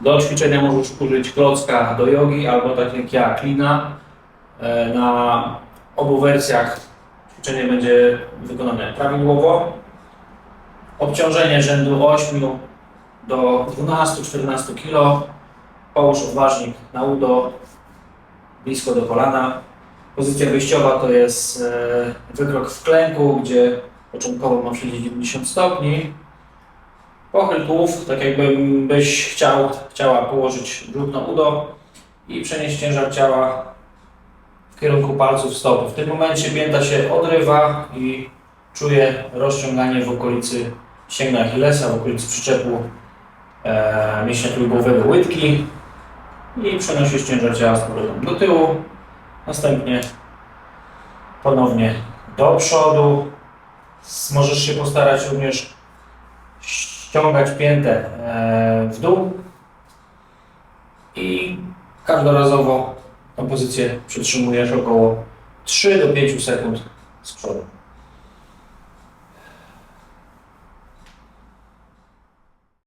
Do ćwiczenia możesz użyć klocka do jogi albo tak jak ja, klina. E, Na obu wersjach ćwiczenie będzie wykonane prawidłowo. Obciążenie rzędu 8 do 12-14 kg. Połóż odważnik na udo, blisko do kolana. Pozycja wyjściowa to jest e, wykrok w klęku, gdzie początkowo mam siedzieć 90 stopni. Pochyl tułów, tak jakbyś chciał, chciała położyć brzuch na udo i przenieść ciężar ciała w kierunku palców stopy. W tym momencie pięta się odrywa i czuję rozciąganie w okolicy ścięgna Achillesa, w okolicy przyczepu e, mięśnia trójgłowego łydki i przenosisz ciężar ciała z powrotem do tyłu. Następnie ponownie do przodu. Możesz się postarać również ściągać piętę e, w dół i każdorazowo tą pozycję przytrzymujesz około 3 do 5 sekund z przodu.